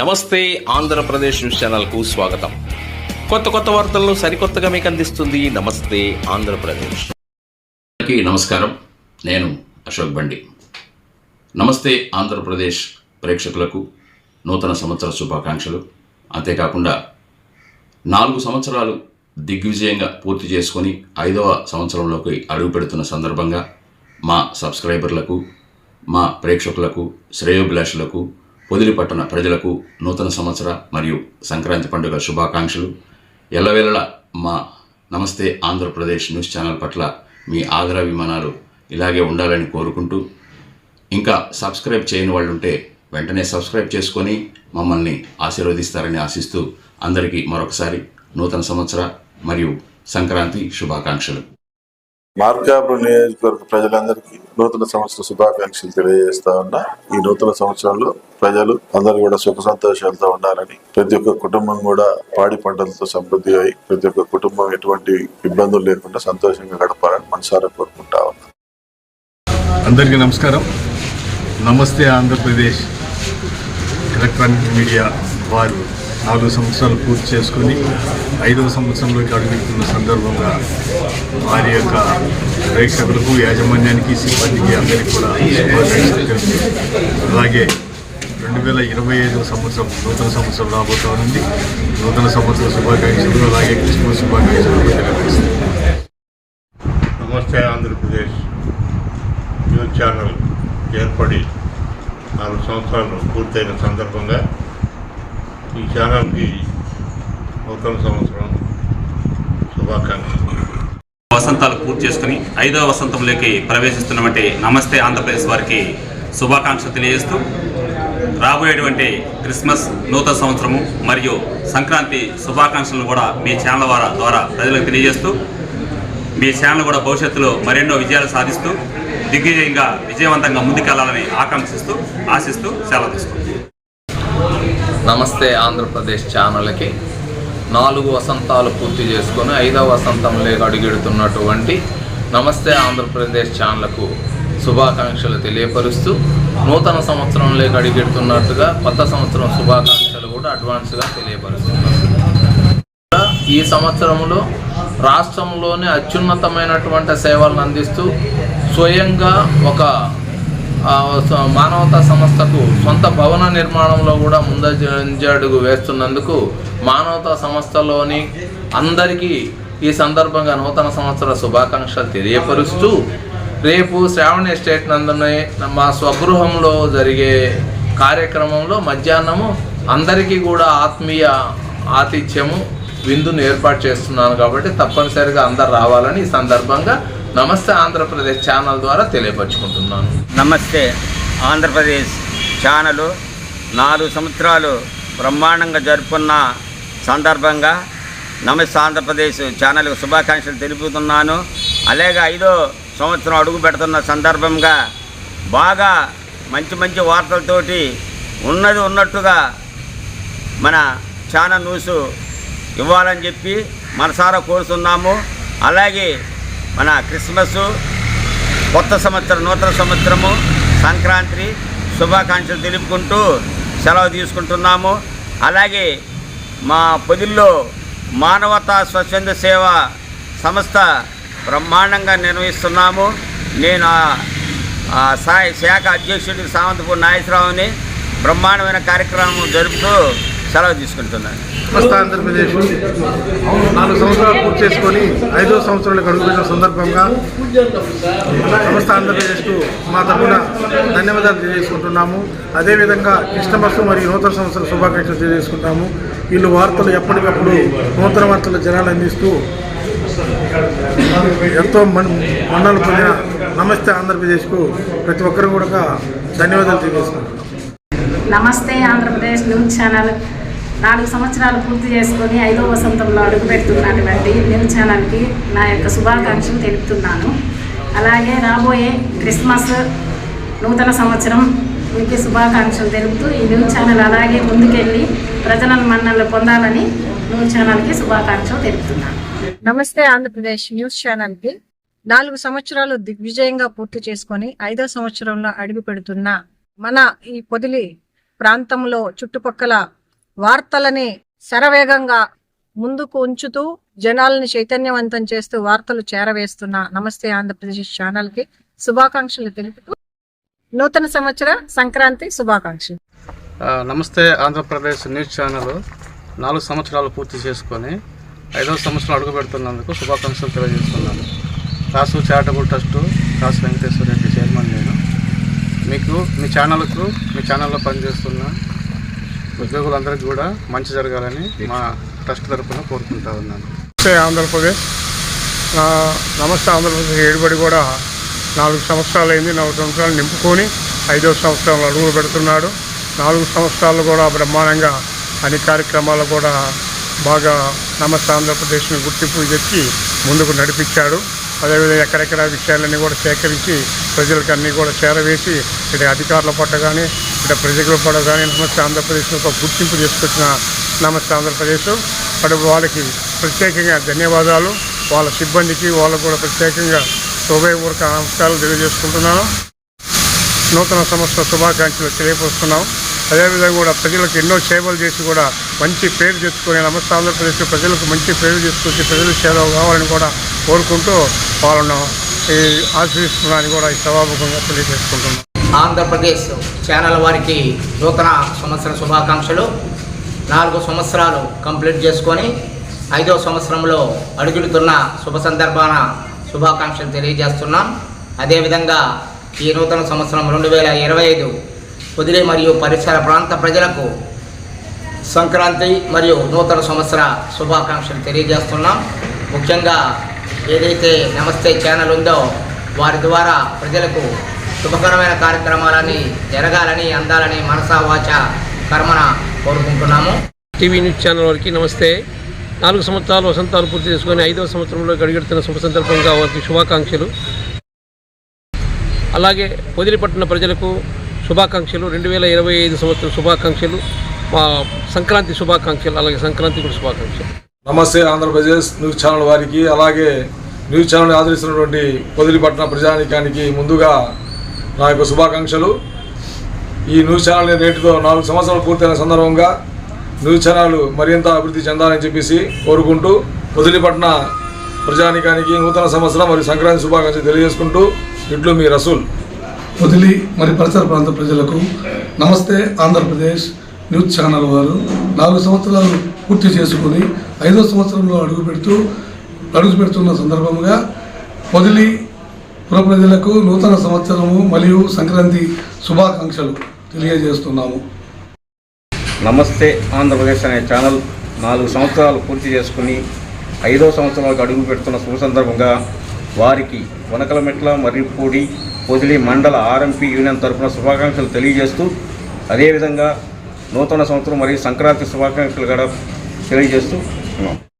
నమస్తే ఆంధ్రప్రదేశ్ న్యూస్ ఛానల్కు స్వాగతం. కొత్త కొత్త వార్తలను సరికొత్తగా మీకు అందిస్తుంది నమస్తే ఆంధ్రప్రదేశ్. నమస్కారం. నేను అశోక్ బండి. నమస్తే ఆంధ్రప్రదేశ్ ప్రేక్షకులకు నూతన సంవత్సర శుభాకాంక్షలు. అంతేకాకుండా నాలుగు సంవత్సరాలు దిగ్విజయంగా పూర్తి చేసుకొని ఐదవ సంవత్సరంలోకి అడుగు పెడుతున్న సందర్భంగా మా సబ్స్క్రైబర్లకు మా ప్రేక్షకులకు శ్రేయోభిలాషులకు పొదిలి పట్టణ ప్రజలకు నూతన సంవత్సర మరియు సంక్రాంతి పండుగ శుభాకాంక్షలు. ఎల్లవేళల మా నమస్తే ఆంధ్రప్రదేశ్ న్యూస్ ఛానల్ పట్ల మీ ఆదరాభిమానాలు ఇలాగే ఉండాలని కోరుకుంటూ ఇంకా సబ్స్క్రైబ్ చేయని వాళ్ళు ఉంటే వెంటనే సబ్స్క్రైబ్ చేసుకొని మమ్మల్ని ఆశీర్వదిస్తారని ఆశిస్తూ అందరికీ మరొకసారి నూతన సంవత్సర మరియు సంక్రాంతి శుభాకాంక్షలు. మార్కాపురం నియోజకవర్గ ప్రజలందరికీ నూతన సంవత్సర శుభాకాంక్షలు తెలియజేస్తా ఉన్నా. ఈ నూతన సంవత్సరంలో ప్రజలు అందరూ కూడా సుఖ సంతోషాలతో ఉండాలని ప్రతి ఒక్క కుటుంబం కూడా పాడి పంటలతో సమృద్ధి అయి ప్రతి ఒక్క కుటుంబం ఎటువంటి ఇబ్బందులు లేకుండా సంతోషంగా గడపాలని మనసారా కోరుకుంటా ఉన్నా. అందరికీ నమస్కారం. నమస్తే ఆంధ్రప్రదేశ్ ఎలక్ట్రానిక్ మీడియా వారు. నాలుగు సంవత్సరాలు పూర్తి చేసుకొని ఐదవ సంవత్సరంలోకి అడుగుతున్న సందర్భంగా వారి యొక్క ప్రేక్షకులకు యాజమాన్యానికి సిబ్బందికి అందరికీ కూడా శుభాకాంక్షలు అలాగే రెండు వేల ఇరవై ఐదవ సంవత్సరం నూతన సంవత్సరం రాబోతా ఉంది. నూతన సంవత్సర శుభాకాంక్షలు అలాగే క్రిస్మస్ శుభాకాంక్షలు నమస్తే ఆంధ్రప్రదేశ్ న్యూస్ ఛానల్ ఏర్పడి నాలుగు సంవత్సరాలు పూర్తయిన సందర్భంగా ఈ ఛానల్కి నూతన సంవత్సరం శుభాకాంక్షలు. వసంతాలు పూర్తి చేసుకుని ఐదవ వసంతంలోకి ప్రవేశిస్తున్నటువంటి నమస్తే ఆంధ్రప్రదేశ్ వారికి శుభాకాంక్షలు తెలియజేస్తూ రాబోయేటువంటి క్రిస్మస్ నూతన సంవత్సరము మరియు సంక్రాంతి శుభాకాంక్షలను కూడా మీ ఛానల్ వారా ద్వారా ప్రజలకు తెలియజేస్తూ మీ ఛానల్ కూడా భవిష్యత్తులో మరెన్నో విజయాలు సాధిస్తూ దిగ్విజయంగా విజయవంతంగా ముందుకెళ్ళాలని ఆకాంక్షిస్తూ ఆశిస్తూ సెలవు తీసుకుంటాం నమస్తే ఆంధ్రప్రదేశ్ ఛానల్కి. నాలుగు వసంతాలు పూర్తి చేసుకొని ఐదవ వసంతంలోకి అడుగెడుతున్నటువంటి నమస్తే ఆంధ్రప్రదేశ్ ఛానల్కు శుభాకాంక్షలు తెలియపరుస్తూ నూతన సంవత్సరంలోకి అడిగెడుతున్నట్టుగా కొత్త సంవత్సరం శుభాకాంక్షలు కూడా అడ్వాన్స్గా తెలియపరుస్తున్నాను ఈ సంవత్సరంలో రాష్ట్రంలోనే అత్యున్నతమైనటువంటి సేవలను అందిస్తూ స్వయంగా ఒక మానవతా సంస్థకు సొంత భవన నిర్మాణంలో కూడా ముందడుగు వేస్తున్నందుకు మానవతా సంస్థలోని అందరికీ ఈ సందర్భంగా నూతన సంవత్సర శుభాకాంక్షలు తెలియపరుస్తూ రేపు శ్రావణ ఎస్టేట్ నందునే మా స్వగృహంలో జరిగే కార్యక్రమంలో మధ్యాహ్నము అందరికీ కూడా ఆత్మీయ ఆతిథ్యము విందును ఏర్పాటు చేస్తున్నాను కాబట్టి తప్పనిసరిగా అందరు రావాలని ఈ సందర్భంగా నమస్తే ఆంధ్రప్రదేశ్ ఛానల్ ద్వారా తెలియపరుచుకుంటున్నాను. నమస్తే ఆంధ్రప్రదేశ్ ఛానల్ నాలుగు సంవత్సరాలు బ్రహ్మాండంగా జరుపుకున్న సందర్భంగా నమస్తే ఆంధ్రప్రదేశ్ ఛానల్కు శుభాకాంక్షలు తెలుపుతున్నాను. అలాగే ఐదో సంవత్సరం అడుగు పెడుతున్న సందర్భంగా బాగా మంచి మంచి వార్తలతోటి ఉన్నది ఉన్నట్టుగా మన ఛానల్ న్యూస్ ఇవ్వాలని చెప్పి మనసారా కోరుతున్నాము. అలాగే మన క్రిస్మస్ కొత్త సంవత్సరం నూతన సంవత్సరము సంక్రాంతి శుభాకాంక్షలు తెలుపుకుంటూ సెలవు తీసుకుంటున్నాము. అలాగే మా పొదిల్లో మానవతా స్వచ్ఛంద సేవ సంస్థ బ్రహ్మాండంగా నిర్వహిస్తున్నాము. నేను శాఖ అధ్యక్షుడి సామంతపూర్ నాగేశ్వరరావుని బ్రహ్మాండమైన కార్యక్రమం జరుపుతూ సెలవు తీసుకుంటున్నాను సమస్త ఆంధ్రప్రదేశ్ నాలుగు సంవత్సరాలు పూర్తి చేసుకొని ఐదో సంవత్సరాలకు అడుగుపెట్టిన సందర్భంగా సమస్త ఆంధ్రప్రదేశ్కు మా తరఫున ధన్యవాదాలు తెలియజేసుకుంటున్నాము. అదేవిధంగా క్రిస్టమస్ మరియు నూతన సంవత్సర శుభాకాంక్షలు తెలియజేసుకుంటాము. వీళ్ళు వార్తలు ఎప్పటికప్పుడు నూతన వార్తలు జనాలు అందిస్తూ ఎంతో మన్ మన్నలు పొందిన నమస్తే ఆంధ్రప్రదేశ్కు ప్రతి ఒక్కరు కూడా ధన్యవాదాలు తెలియజేసుకుంటున్నాం. నమస్తే ఆంధ్రప్రదేశ్ న్యూస్ ఛానల్. నాలుగు సంవత్సరాలు పూర్తి చేసుకొని ఐదో వసంతంలో అడుగుపెడుతున్నటువంటి న్యూస్ ఛానల్కి నా యొక్క శుభాకాంక్షలు తెలుపుతున్నాను. అలాగే రాబోయే క్రిస్మస్ నూతన సంవత్సరం మీకు శుభాకాంక్షలు తెలుపుతూ ఈ న్యూస్ ఛానల్ అలాగే ముందుకెళ్ళి ప్రజల మన్నలు పొందాలని న్యూస్ ఛానల్కి శుభాకాంక్షలు తెలుపుతున్నాను. నమస్తే ఆంధ్రప్రదేశ్ న్యూస్ ఛానల్కి. నాలుగు సంవత్సరాలు దిగ్విజయంగా పూర్తి చేసుకొని ఐదో సంవత్సరంలో అడుగు పెడుతున్న మన ఈ పొదిలి ప్రాంతంలో చుట్టుపక్కల వార్తలని శరవేగంగా ముందుకు ఉంచుతూ జనాలని చైతన్యవంతం చేస్తూ వార్తలు చేరవేస్తున్న నమస్తే ఆంధ్రప్రదేశ్ ఛానల్కి శుభాకాంక్షలు తెలుపుతూ నూతన సంవత్సర సంక్రాంతి శుభాకాంక్షలు. నమస్తే ఆంధ్రప్రదేశ్ న్యూస్ ఛానల్ నాలుగు సంవత్సరాలు పూర్తి చేసుకొని ఐదవ సంవత్సరం అడుగు పెడుతున్నందుకు శుభాకాంక్షలు తెలియజేస్తున్నాను. Kasu charitable trust Kasu Venkateswara Reddy chairman నేను. మీకు మీ ఛానల్కు మీ ఛానల్లో పనిచేస్తున్న ఉద్యోగులందరికీ కూడా మంచి జరగాలని మా ట్రస్ట్ తరఫున కోరుకుంటా ఉన్నాను. నమస్తే ఆంధ్రప్రదేశ్. నా నమస్తే ఆంధ్రప్రదేశ్ ఏడుబడి కూడా నాలుగు సంవత్సరాలు అయింది నాలుగు సంవత్సరాలు నింపుకొని ఐదో సంవత్సరాలు అడుగులు పెడుతున్నాడు. నాలుగు సంవత్సరాలు కూడా బ్రహ్మాండంగా అన్ని కార్యక్రమాలు కూడా బాగా నమస్తే ఆంధ్రప్రదేశ్ని గుర్తింపు తెచ్చి ముందుకు నడిపించాడు. అదేవిధంగా ఎక్కడెక్కడ విషయాలన్నీ కూడా సేకరించి ప్రజలకు అన్నీ కూడా చేరవేసి ఇటు అధికారుల పట్ల కానీ ఇక్కడ ప్రజల పట్ల కానీ నమస్తే ఆంధ్రప్రదేశ్ ఒక గుర్తింపు తీసుకొచ్చిన నమస్తే ఆంధ్రప్రదేశ్. అటు వాళ్ళకి ప్రత్యేకంగా ధన్యవాదాలు. వాళ్ళ సిబ్బందికి వాళ్ళకు కూడా ప్రత్యేకంగా హృదయపూర్వక నమస్కారాలు తెలియజేసుకుంటున్నాను. నూతన సంవత్సర శుభాకాంక్షలు తెలియపరుస్తున్నాం. అదేవిధంగా కూడా ప్రజలకు ఎన్నో సేవలు చేసి కూడా మంచి పేరు తెచ్చుకొని నమస్తే ఆంధ్రప్రదేశ్ ప్రజలకు మంచి పేరు తీసుకొచ్చి ప్రజలు సేవ కావాలని కూడా కోరుకుంటూ వాళ్ళను ఈ కూడా ఈ సభాముఖంగా తెలియజేసుకుంటున్నాను ఆంధ్రప్రదేశ్ ఛానల్ వారికి నూతన సంవత్సర శుభాకాంక్షలు. నాలుగు సంవత్సరాలు కంప్లీట్ చేసుకొని ఐదో సంవత్సరంలో అడుగుడుతున్న శుభ సందర్భాన శుభాకాంక్షలు తెలియజేస్తున్నాం. అదేవిధంగా ఈ నూతన సంవత్సరం రెండు వేల ఇరవై ఐదు పొదిలి మరియు పరిసర ప్రాంత ప్రజలకు సంక్రాంతి మరియు నూతన సంవత్సర శుభాకాంక్షలు తెలియజేస్తున్నాం. ముఖ్యంగా ఏదైతే నమస్తే ఛానల్ ఉందో వారి ద్వారా ప్రజలకు శుభకరమైన కార్యక్రమాలని జరగాలని అందాలని మనసా వాచ కర్మన కోరుకుంటున్నాము. టీవీ న్యూస్ ఛానల్ వారికి నమస్తే. నాలుగు సంవత్సరాలు వసంతాలు పూర్తి చేసుకొని ఐదవ సంవత్సరంలో గడిగెడుతున్న శుభ సందర్భంగా వారికి శుభాకాంక్షలు. అలాగే పొదిలిపట్టిన ప్రజలకు శుభాకాంక్షలు. రెండు వేల ఇరవై ఐదు సంవత్సరం శుభాకాంక్షలు. మా సంక్రాంతి శుభాకాంక్షలు అలాగే సంక్రాంతి కూడా శుభాకాంక్షలు. నమస్తే ఆంధ్రప్రదేశ్ న్యూస్ ఛానల్ వారికి అలాగే న్యూస్ ఛానల్ ఆదరిస్తున్నటువంటి పొదిలిపట్న ప్రజానికానికి ముందుగా నా యొక్క శుభాకాంక్షలు. ఈ న్యూస్ ఛానల్ నేటితో నాలుగు సంవత్సరాలు పూర్తయిన సందర్భంగా న్యూస్ ఛానల్ మరింత అభివృద్ధి చెందాలని చెప్పేసి కోరుకుంటూ వదిలిపట్న ప్రజానికానికి నూతన సంవత్సరం మరియు సంక్రాంతి శుభాకాంక్షలు తెలియజేసుకుంటూ ఇట్లు మీ రసూల్. వదిలి మరి పరిసర ప్రాంత ప్రజలకు నమస్తే ఆంధ్రప్రదేశ్ న్యూస్ ఛానల్ వారు. నాలుగు సంవత్సరాలు పూర్తి చేసుకుని ఐదో సంవత్సరంలో అడుగు పెడుతూ అడుగు పెడుతున్న సందర్భంగా వదిలి పుర ప్రజలకు నూతన సంవత్సరము మరియు సంక్రాంతి శుభాకాంక్షలు తెలియజేస్తున్నాము. నమస్తే ఆంధ్రప్రదేశ్ అనే ఛానల్ నాలుగు సంవత్సరాలు పూర్తి చేసుకుని ఐదో సంవత్సరాలకు అడుగు పెడుతున్న శుభ సందర్భంగా వారికి వనకలమెట్ల మర్రిపూడి పొదిలి మండల ఆర్ఎంపీ యూనియన్ తరఫున శుభాకాంక్షలు తెలియజేస్తూ అదేవిధంగా నూతన సంవత్సరం మరియు సంక్రాంతి శుభాకాంక్షలు కూడా తెలియజేస్తూ ఉన్నాం.